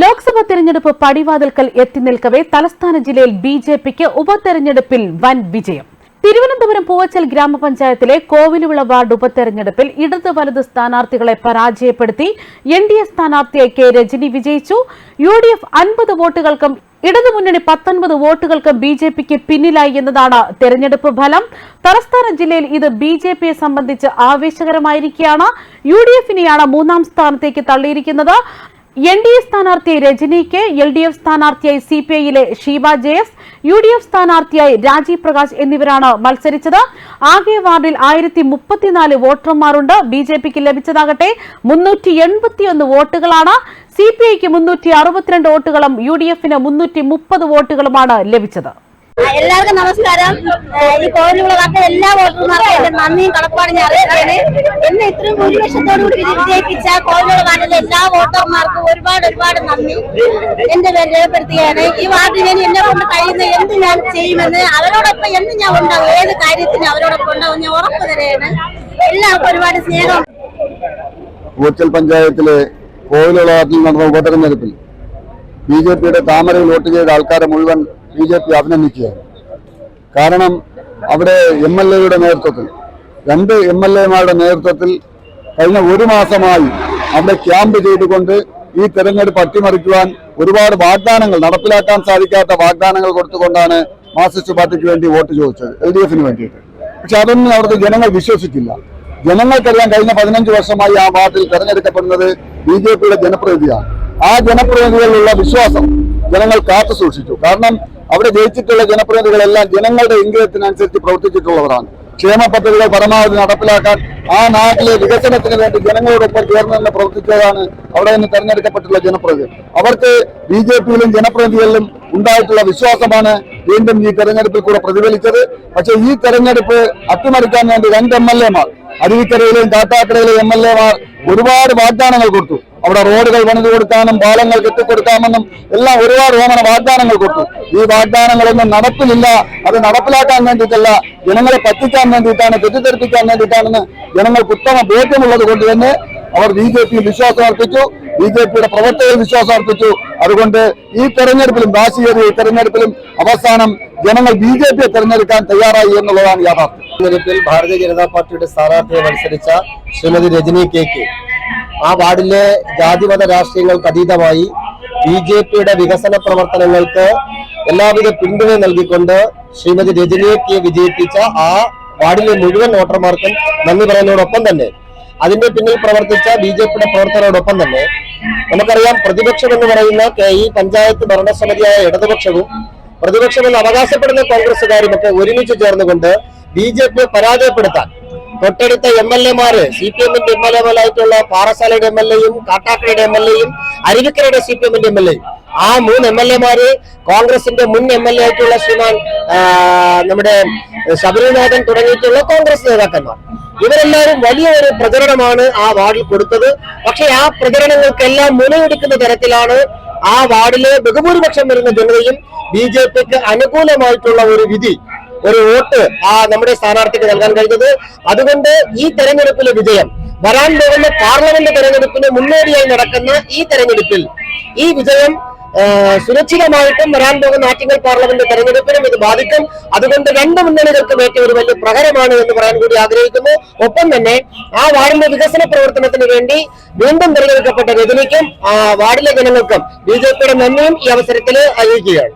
ലോക്സഭാ തെരഞ്ഞെടുപ്പ് പടിവാതിൽക്കൽ എത്തി നിൽക്കവേ തലസ്ഥാന ജില്ലയിൽ ബി ജെ പിക്ക് ഉപതെരഞ്ഞെടുപ്പിൽ വൻ വിജയം. തിരുവനന്തപുരം പൂവച്ചൽ ഗ്രാമപഞ്ചായത്തിലെ കോവിലുവിള വാർഡ് ഉപതെരഞ്ഞെടുപ്പിൽ ഇടത് വലത് സ്ഥാനാർത്ഥികളെ പരാജയപ്പെടുത്തി എൻ ഡി എ സ്ഥാനാർത്ഥിയായി കെ രജനി വിജയിച്ചു. യു ഡി എഫ് അൻപത് വോട്ടുകൾക്കും ഇടതുമുന്നണി പത്തൊൻപത് വോട്ടുകൾക്കും ബി ജെ പിക്ക് പിന്നിലായി എന്നതാണ് തെരഞ്ഞെടുപ്പ് ഫലം. തലസ്ഥാന ജില്ലയിൽ ഇത് ബി ജെ പിയെ സംബന്ധിച്ച് ആവേശകരമായിരിക്കുകയാണ്. യു ഡി എഫിനെയാണ് മൂന്നാം സ്ഥാനത്തേക്ക് തള്ളിയിരിക്കുന്നത്. എൻ ഡി എ സ്ഥാനാർത്ഥി Rajani K L D F സ്ഥാനാർത്ഥിയായി C P ഐയിലെ Sheeba Jayas U D F സ്ഥാനാർത്ഥിയായി രാജീവ് പ്രകാശ് എന്നിവരാണ് മത്സരിച്ചത്. ആകെ വാർഡിൽ ആയിരത്തി മുപ്പത്തിനാല് വോട്ടർമാരുണ്ട്. ബി ജെ പിക്ക് ലഭിച്ചതാകട്ടെ മുന്നൂറ്റി എൺപത്തിയൊന്ന് വോട്ടുകളാണ്. സി പി ഐക്ക് മുന്നൂറ്റി അറുപത്തിരണ്ട് വോട്ടുകളും യു ഡി എഫിന് മുന്നൂറ്റി മുപ്പത് വോട്ടുകളുമാണ് ലഭിച്ചത്. എല്ലാവർക്കും നമസ്കാരം. ഈ കോവിലുള്ള വാർത്ത എല്ലാ വോട്ടർമാർക്കും എന്റെ നന്ദിയും കടപ്പാടും ഞാൻ അറിയിക്കാണ് എന്നെ ഇത്രയും ഭൂരിപക്ഷത്തോടു കൂടി വിജയിപ്പിച്ച കോവിലുള്ള വാർഡിലെ എല്ലാ വോട്ടർമാർക്കും ഒരുപാട് ഒരുപാട് നന്ദി. എന്റെ പേര് രേഖപ്പെടുത്തുകയാണ്. ഈ വാർഡിൽ ഇനി എന്നെ കൊണ്ട് കഴിയുന്ന എന്ത് ഞാൻ ചെയ്യുമെന്ന് അവരോടൊപ്പം എന്ന് ഞാൻ ഉണ്ടാവും? ഏത് കാര്യത്തിന് അവരോടൊപ്പം ഉണ്ടാവും? ഞാൻ ഉറപ്പ് തരുകയാണ്. എല്ലാവർക്കും ഒരുപാട് സ്നേഹം. ഊച്ചൽ പഞ്ചായത്തിലെ കോവിലുളവാട്ടിൽ നടന്ന ഉപതെരഞ്ഞെടുപ്പിൽ ബി ജെ പിയുടെ താമരയിൽ വോട്ട് ചെയ്ത ആൾക്കാരെ മുഴുവൻ ബി ജെ പി അഭിനന്ദിക്കുകയാണ്. കാരണം അവിടെ എം എൽ എയുടെ നേതൃത്വത്തിൽ രണ്ട് എം എൽ എമാരുടെ നേതൃത്വത്തിൽ കഴിഞ്ഞ ഒരു മാസമായി അവിടെ ക്യാമ്പ് ചെയ്തുകൊണ്ട് ഈ തെരഞ്ഞെടുപ്പ് അട്ടിമറിക്കുവാൻ ഒരുപാട് വാഗ്ദാനങ്ങൾ നടപ്പിലാക്കാൻ സാധിക്കാത്ത വാഗ്ദാനങ്ങൾ കൊടുത്തുകൊണ്ടാണ് മാർക്സിസ്റ്റ് പാർട്ടിക്ക് വേണ്ടി വോട്ട് ചോദിച്ചത് എൽ ഡി എഫിന് വേണ്ടിയിട്ട്. പക്ഷെ അതൊന്നും അവിടുത്തെ ജനങ്ങൾ വിശ്വസിക്കില്ല ജനങ്ങൾക്കറിയാൻ കഴിഞ്ഞ പതിനഞ്ച് വർഷമായി ആ വാർഡിൽ തെരഞ്ഞെടുക്കപ്പെടുന്നത് ബി ജെ പിയുടെ ജനപ്രതിനിധിയാണ്. ആ ജനപ്രതിനിധികളിലുള്ള വിശ്വാസം ജനങ്ങൾ കാത്തു സൂക്ഷിച്ചു കാരണം അവിടെ ജയിച്ചിട്ടുള്ള ജനപ്രതിനിധികളെല്ലാം ജനങ്ങളുടെ ഇംഗിതത്തിനനുസരിച്ച് പ്രവർത്തിച്ചിട്ടുള്ളവരാണ്. ക്ഷേമ പദ്ധതികൾ പരമാവധി നടപ്പിലാക്കാൻ ആ നാട്ടിലെ വികസനത്തിന് വേണ്ടി ജനങ്ങളോടൊപ്പം ചേർന്ന് നിന്ന് പ്രവർത്തിച്ചതാണ് അവിടെ നിന്ന് തെരഞ്ഞെടുക്കപ്പെട്ടുള്ള ജനപ്രതിനിധി അവർക്ക് ബി ജെ പിയിലും ജനപ്രതിനിധികളിലും ഉണ്ടായിട്ടുള്ള വിശ്വാസമാണ് വീണ്ടും ഈ തെരഞ്ഞെടുപ്പിൽ കൂടെ പ്രതിഫലിച്ചത്. പക്ഷേ ഈ തെരഞ്ഞെടുപ്പ് അട്ടിമറിക്കാൻ വേണ്ടി രണ്ട് എം എൽ എമാർ അരുവിക്കരയിലെയും കാട്ടാക്കരയിലെയും എം എൽ എമാർ ഒരുപാട് വാഗ്ദാനങ്ങൾ കൊടുത്തു. അവിടെ റോഡുകൾ പണിതു കൊടുക്കാനും പാലങ്ങൾ കെട്ടിക്കൊടുക്കാമെന്നും എല്ലാം ഒരുപാട് ഓമന വാഗ്ദാനങ്ങൾ കൊടുത്തു. ഈ വാഗ്ദാനങ്ങളൊന്നും നടപ്പിലില്ല. അത് നടപ്പിലാക്കാൻ വേണ്ടിയിട്ടല്ല ജനങ്ങളെ പറ്റിക്കാൻ വേണ്ടിയിട്ടാണ് തെറ്റിദ്ധരിപ്പിക്കാൻ വേണ്ടിയിട്ടാണെന്ന് ജനങ്ങൾക്ക് ഉത്തമ ബോധ്യമുള്ളത് കൊണ്ട് തന്നെ അവർ ബി ജെ പിയിൽ വിശ്വാസം അർപ്പിച്ചു. ബി ജെ പിയുടെ പ്രവർത്തകർ വിശ്വാസം അർപ്പിച്ചു അതുകൊണ്ട് ഈ തെരഞ്ഞെടുപ്പിലും ദാശിയേറിയ ഈ തെരഞ്ഞെടുപ്പിലും അവസാനം ജനങ്ങൾ ബി ജെ പിയെ തെരഞ്ഞെടുക്കാൻ തയ്യാറായി എന്നുള്ളതാണ് യാഥാർത്ഥ്യം. തെരഞ്ഞെടുപ്പിൽ ഭാരതീയ ജനതാ പാർട്ടിയുടെ സ്ഥാനാർത്ഥിയെ മത്സരിച്ച ശ്രീമതി രജനി കെ കെ. ആ വാർഡിലെ ജാതിമത രാഷ്ട്രീയങ്ങൾക്ക് അതീതമായി ബി ജെ പിയുടെ വികസന പ്രവർത്തനങ്ങൾക്ക് എല്ലാവിധ പിന്തുണ നൽകിക്കൊണ്ട് ശ്രീമതി രജനിയെ വിജയിപ്പിച്ച ആ വാർഡിലെ മുഴുവൻ വോട്ടർമാർക്കും നന്ദി പറയുന്നതോടൊപ്പം തന്നെ അതിന്റെ പിന്നിൽ പ്രവർത്തിച്ച ബി ജെ പിയുടെ പ്രവർത്തകരോടൊപ്പം തന്നെ നമുക്കറിയാം പ്രതിപക്ഷം എന്ന് പറയുന്ന ഈ പഞ്ചായത്ത് ഭരണസമിതിയായ ഇടതുപക്ഷവും പ്രതിപക്ഷമെന്ന് അവകാശപ്പെടുന്ന കോൺഗ്രസുകാരും ഒക്കെ ഒരുമിച്ച് ചേർന്നുകൊണ്ട് ബി ജെ പിയെ പരാജയപ്പെടുത്താൻ തൊട്ടടുത്ത എം എൽ എമാര് സി പി എമ്മിന്റെ എം എൽ എമാരായിട്ടുള്ള പാറശാലയുടെ എം എൽ എയും കാട്ടാക്കടയുടെ എം എൽ എയും അരുവിക്കരയുടെ സി പി എമ്മിന്റെ എം എൽ എയും ആ മൂന്ന് എം എൽ എമാര് കോൺഗ്രസിന്റെ മുൻ എം എൽ എ ആയിട്ടുള്ള ശ്രീമാൻ നമ്മുടെ ശബരിനാഥൻ തുടങ്ങിയിട്ടുള്ള കോൺഗ്രസ് നേതാക്കന്മാർ. ഇവരെല്ലാവരും വലിയ ഒരു പ്രചരണമാണ് ആ വാർഡിൽ കൊടുത്തത്. പക്ഷെ ആ പ്രചരണങ്ങൾക്കെല്ലാം മുനയെടുക്കുന്ന തരത്തിലാണ് ആ വാർഡിലെ ബഹുഭൂരിപക്ഷം വരുന്ന ജനതയും ബി ജെ പിക്ക് അനുകൂലമായിട്ടുള്ള ഒരു വിധി ഒരു വോട്ട് ആ നമ്മുടെ സ്ഥാനാർത്ഥിക്ക് നൽകാൻ കഴിഞ്ഞത്. അതുകൊണ്ട് ഈ തെരഞ്ഞെടുപ്പിലെ വിജയം വരാൻ പോകുന്ന പാർലമെന്റ് തെരഞ്ഞെടുപ്പിന് മുന്നോടിയായി നടക്കുന്ന ഈ തെരഞ്ഞെടുപ്പിൽ ഈ വിജയം സുരക്ഷിതമായിട്ടും വരാൻ പോകുന്ന ആറ്റിങ്ങൽ പാർലമെന്റ് തെരഞ്ഞെടുപ്പിനും ഇത് ബാധിക്കും. അതുകൊണ്ട് രണ്ട് മുന്നണികൾക്കും ഏറ്റവും ഒരു വലിയ പ്രഹരമാണ് എന്ന് പറയാൻ കൂടി ആഗ്രഹിക്കുന്നു. ഒപ്പം തന്നെ ആ വാർഡിന്റെ വികസന പ്രവർത്തനത്തിന് വേണ്ടി വീണ്ടും തെരഞ്ഞെടുക്കപ്പെട്ട രജനിക്കും ആ വാർഡിലെ ജനങ്ങൾക്കും ബി ജെ പിയുടെ നന്ദിയും ഈ അവസരത്തിൽ അറിയിക്കുകയാണ്